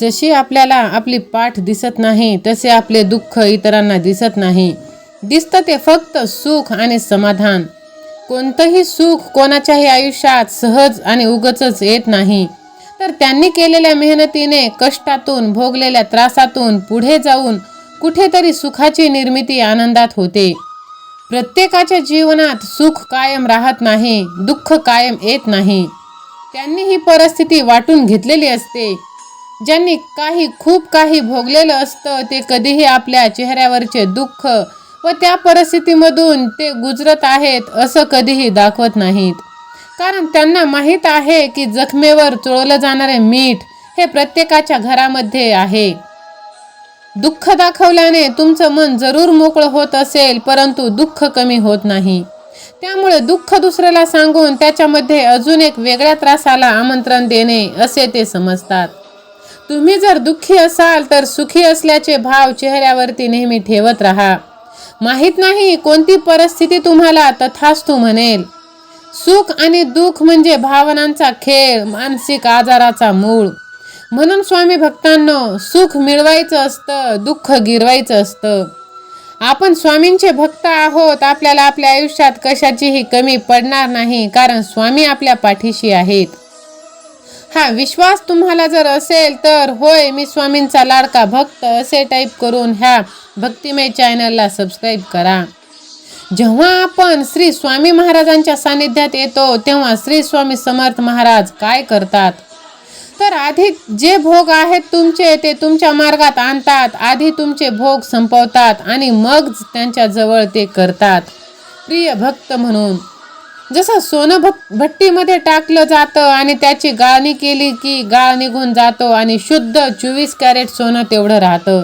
जशी आपल्याला आपली पाठ दिसत नाही तसे आपले दुःख इतरांना दिसत नाही. दिसतं ते फक्त सुख आणि समाधान. कोणतंही सुख कोणाच्याही आयुष्यात सहज आणि उगचच येत नाही. तर त्यांनी केलेल्या मेहनतीने कष्टातून भोगलेल्या त्रासातून पुढे जाऊन कुठेतरी सुखाची निर्मिती आनंदात होते. प्रत्येकाच्या जीवनात सुख कायम राहत नाही दुःख कायम येत नाही. त्यांनी ही परिस्थिती वाटून घेतलेली असते. ज्यांनी काही खूप काही भोगलेलं असतं ते कधीही आपल्या चेहऱ्यावरचे दुःख व त्या परिस्थितीमधून ते गुजरत आहेत असं कधीही दाखवत नाहीत. कारण त्यांना माहीत आहे की जखमेवर चोळलं जाणारे मीठ हे प्रत्येकाच्या घरामध्ये आहे. दुःख दाखवल्याने तुमचं मन जरूर मोकळं होत असेल परंतु दुःख कमी होत नाही. त्यामुळे दुःख दुसऱ्याला सांगून त्याच्यामध्ये अजून एक वेगळ्या त्रासाला आमंत्रण देणे असे ते समजतात. तुम्ही जर दुःखी असाल तर सुखी असल्याचे भाव चेहऱ्यावरती नेहमी ठेवत राहा. माहीत नाही कोणती परिस्थिती तुम्हाला तथास्तू म्हणेल. सुख आणि दुःख म्हणजे भावनांचा खेळ मानसिक आजाराचा मूळ. म्हणून स्वामी भक्तांनो सुख मिळवायचं असतं दुःख गिरवायचं असतं. आपण स्वामींचे भक्त आहोत आपल्याला आपल्या आयुष्यात कशाचीही कमी पडणार नाही कारण स्वामी आपल्या पाठीशी आहेत. हा विश्वास तुम्हाला जर असेल तर होय मी स्वामींचा लाडका भक्त असे टाईप करून ह्या भक्तिमय चॅनलला सबस्क्राईब करा. जेव्हा आपण श्री स्वामी महाराजांच्या सानिध्यात येतो तेव्हा श्री स्वामी समर्थ महाराज काय करतात? तर आधी जे भोग आहेत तुमचे ते तुमच्या मार्गात आणतात. आधी तुमचे भोग संपवतात आणि मग त्यांच्या जवळ ते करतात. प्रिय भक्त म्हणून. जसं सोनं भट भट्टीमध्ये टाकलं जातं आणि त्याची गाळणी केली की गाळ निघून जातो आणि शुद्ध चोवीस कॅरेट सोनं तेवढं राहतं.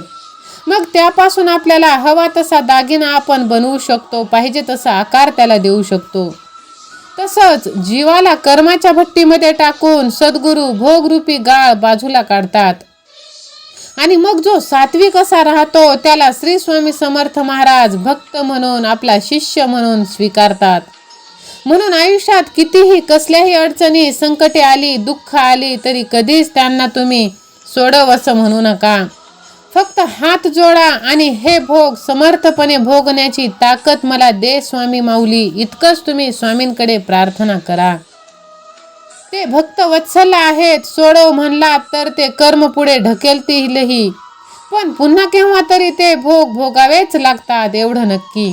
मग त्यापासून आपल्याला हवा तसा दागिना आपण बनवू शकतो पाहिजे तसा आकार त्याला देऊ शकतो. तसंच जीवाला कर्माच्या भट्टीमध्ये टाकून सद्गुरू भोगरूपी गाळ बाजूला काढतात. आणि मग जो सात्विक असा राहतो त्याला श्री स्वामी समर्थ महाराज भक्त म्हणून आपला शिष्य म्हणून स्वीकारतात. म्हणून आयुष्यात कितीही कसल्याही अडचणी संकटे आली दुःख आली तरी कधीच त्यांना तुम्ही सोडव असं म्हणू नका. फक्त हात जोडा आणि हे भोग समर्थपणे भोगण्याची ताकद मला दे स्वामी माऊली. इतकंच तुम्ही स्वामींकडे प्रार्थना करा. ते भक्त वत्सल आहेत सोडव म्हणला तर ते कर्म पुढे ढकेलतीलही. पण पुन्हा केव्हा तरी ते भोग भोगावेच लागतात एवढं नक्की.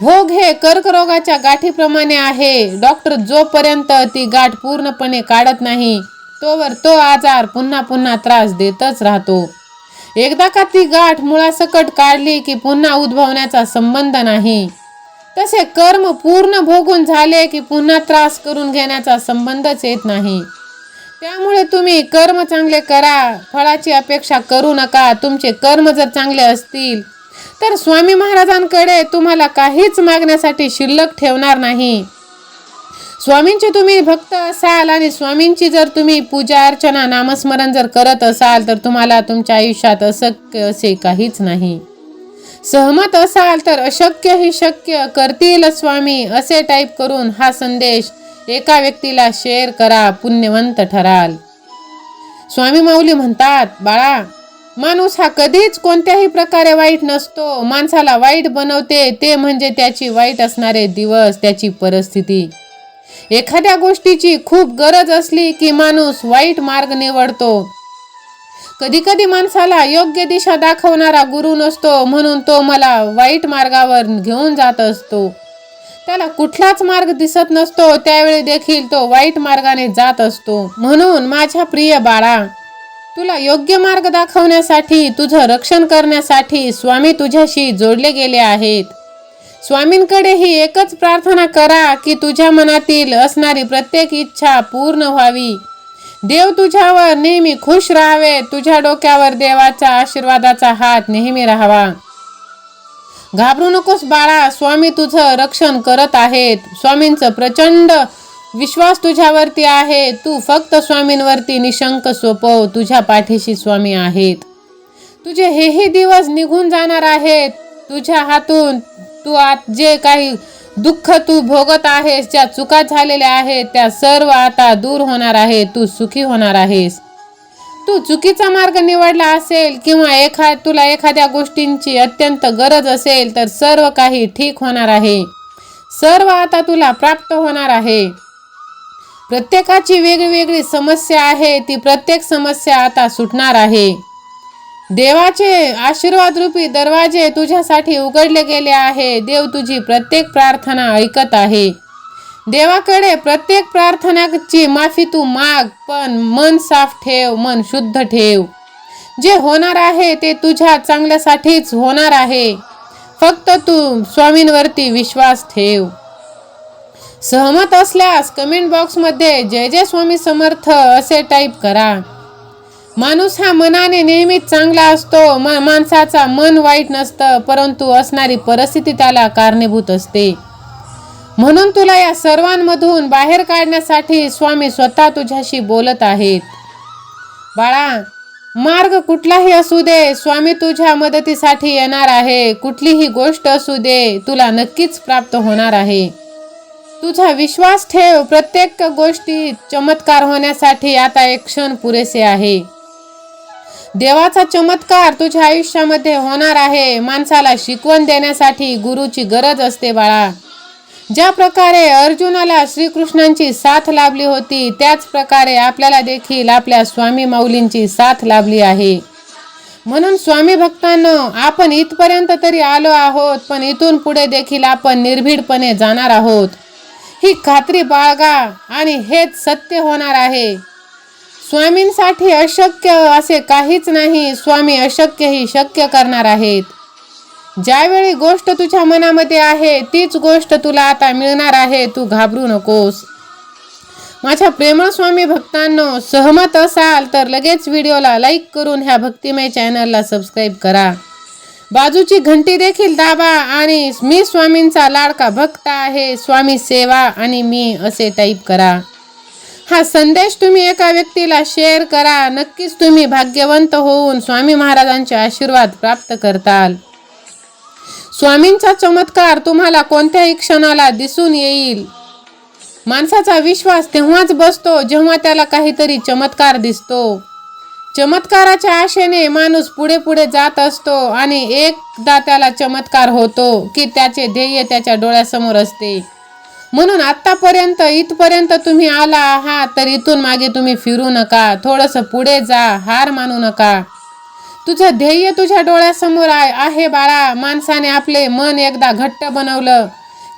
भोग हे कर्करोगाच्या गाठीप्रमाणे आहे. डॉक्टर जोपर्यंत ती गाठ पूर्णपणे काढत नाही तोवर तो आजार पुन्हा पुन्हा त्रास देतच राहतो. एकदा का ती गाठ मुळासकट काढली की पुन्हा उद्भवण्याचा संबंध नाही. तसे कर्म पूर्ण भोगून झाले की पुन्हा त्रास करून घेण्याचा संबंधच येत नाही. त्यामुळे तुम्ही कर्म चांगले करा फळाची अपेक्षा करू नका. तुमचे कर्म जर चांगले असतील तर स्वामी महाराजांकडे तुम्हाला काहीच मागण्यासाठी शिल्लक ठेवणार नाही. स्वामींचे तुम्ही भक्त असाल आणि स्वामींची जर तुम्ही पूजा अर्चना नामस्मरण जर करत असाल तर तुम्हाला तुमच्या आयुष्यात अशक्य असे काहीच नाही. सहमत असाल तर अशक्य ही शक्य करतील स्वामी असे टाईप करून हा संदेश एका व्यक्तीला शेअर करा पुण्यवंत ठराल. स्वामी माऊली म्हणतात बाळा माणूस हा कधीच कोणत्याही प्रकारे वाईट नसतो. माणसाला वाईट बनवते ते म्हणजे त्याची वाईट असणारे दिवस त्याची परिस्थिती. एखाद्या गोष्टीची खूप गरज असली की माणूस वाईट मार्ग निवडतो. कधी कधी माणसाला योग्य दिशा दाखवणारा गुरु नसतो म्हणून तो मला वाईट मार्गावर घेऊन जात असतो. त्याला कुठलाच मार्ग दिसत नसतो त्यावेळी देखील तो वाईट मार्गाने जात असतो. म्हणून माझ्या प्रिय बाळा तुला योग्य मार्ग दाखवण्यासाठी तुझं रक्षण करण्यासाठी स्वामी तुझ्याशी जोडले गेले आहेत. स्वामींकडे ही एकच प्रार्थना करा की तुझ्या मनातील असणारी प्रत्येक इच्छा पूर्ण व्हावी. देव तुझ्यावर नेहमी खुश राहावे तुझ्या डोक्यावर देवाचा आशीर्वादाचा हात नेहमी राहावा. घाबरू नकोस बाळा स्वामी तुझं रक्षण करत आहेत. स्वामींचं प्रचंड विश्वास तुझ्यावरती आहे. तू फक्त स्वामींवरती निशंक सोपव हो. तुझ्या पाठीशी स्वामी आहेत. तुझे हेही दिवस निघून जाणार आहेत. तुझ्या हातून तू आत जे काही दुःख तू भोगत आहेस ज्या चुका झालेल्या आहेत त्या सर्व आता दूर होणार आहे तू सुखी होणार आहेस. तू चुकीचा मार्ग निवडला असेल किंवा एखा तुला एखाद्या गोष्टींची अत्यंत गरज असेल तर सर्व काही ठीक होणार आहे. सर्व आता तुला प्राप्त होणार आहे. प्रत्येकाची वेगवेगळी समस्या आहे ती प्रत्येक समस्या आता सुटणार आहे. देवाचे आशीर्वाद रूपी दरवाजे तुझ्यासाठी उघडले गेले आहे. देव तुझी प्रत्येक प्रार्थना ऐकत आहे. देवाकडे प्रत्येक प्रार्थनाची माफी तू माग पण मन साफ ठेव मन शुद्ध ठेव. जे होणार आहे ते तुझ्या चांगल्यासाठीच होणार आहे. फक्त तू स्वामींवरती विश्वास ठेव. सहमत असल्यास कमेंट बॉक्समध्ये जय जय स्वामी समर्थ असे टाईप करा. माणूस हा मनाने नेहमीच चांगला असतो मा माणसाचा मन वाईट नसतं परंतु असणारी परिस्थिती त्याला कारणीभूत असते. म्हणून तुला या सर्वांमधून बाहेर काढण्यासाठी स्वामी स्वतः तुझ्याशी बोलत आहेत. बाळा मार्ग कुठलाही असू दे स्वामी तुझ्या मदतीसाठी येणार आहे कुठलीही गोष्ट असू दे तुला नक्कीच प्राप्त होणार आहे. तुझा विश्वास ठेव. प्रत्येक गोष्टी चमत्कार होण्यासाठी आता एक क्षण पुरेसे आहे. देवाचा चमत्कार तुझ्या आयुष्यामध्ये होणार आहे. माणसाला शिकवण देण्यासाठी गुरुची गरज असते बाळा. ज्या प्रकारे अर्जुनाला श्रीकृष्णांची साथ लाभली होती त्याच प्रकारे आपल्याला देखील आपल्या स्वामी माऊलींची साथ लाभली आहे. म्हणून स्वामी भक्तांनो आपण इथपर्यंत तरी आलो आहोत पण इथून पुढे देखील आपण निर्भीडपणे जाणार आहोत. ही खात्री बाळगा आणि हेच सत्य होणार आहे. स्वामींसाठी अशक्य असे काहीच नाही स्वामी अशक्यही शक्य करणार आहेत. ज्यावेळी गोष्ट तुझ्या मनामध्ये आहे तीच गोष्ट तुला आता मिळणार आहे तू घाबरू नकोस. माझ्या प्रेमळ स्वामी भक्तांनो सहमत असाल तर लगेच व्हिडिओला लाईक करून ह्या भक्तिमय चॅनलला सबस्क्राईब करा. बाजूची घंटी देखील दाबा आणि मी स्वामींचा लाडका भक्त आहे. स्वामी सेवा आणि मी असे टाईप करा. हा संदेश तुम्ही एका व्यक्तीला शेअर करा. नक्कीच तुम्ही भाग्यवंत होऊन स्वामी महाराजांचे आशीर्वाद प्राप्त करताल. स्वामींचा चमत्कार तुम्हाला कोणत्याही क्षणाला दिसून येईल. माणसाचा विश्वास तेव्हाच बसतो जेव्हा त्याला काहीतरी चमत्कार दिसतो. चमत्काराच्या आशेने माणूस पुढे पुढे जात असतो आणि एकदा त्याला चमत्कार होतो की त्याचे ध्येय त्याच्या डोळ्यासमोर असते. म्हणून आत्तापर्यंत इथपर्यंत तुम्ही आला आहात तर इथून मागे तुम्ही फिरू नका थोडंसं पुढे जा हार मानू नका. तुझं ध्येय तुझ्या डोळ्यासमोर आहे आहे बाळा माणसाने आपले मन एकदा घट्ट बनवलं.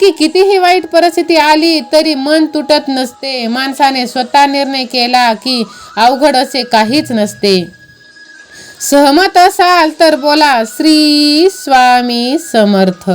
की कितीही वाईट परिस्थिती आली तरी मन तुटत नसते. माणसाने स्वतः निर्णय केला की अवघड असे काहीच नसते. सहमत असाल तर बोला श्री स्वामी समर्थ.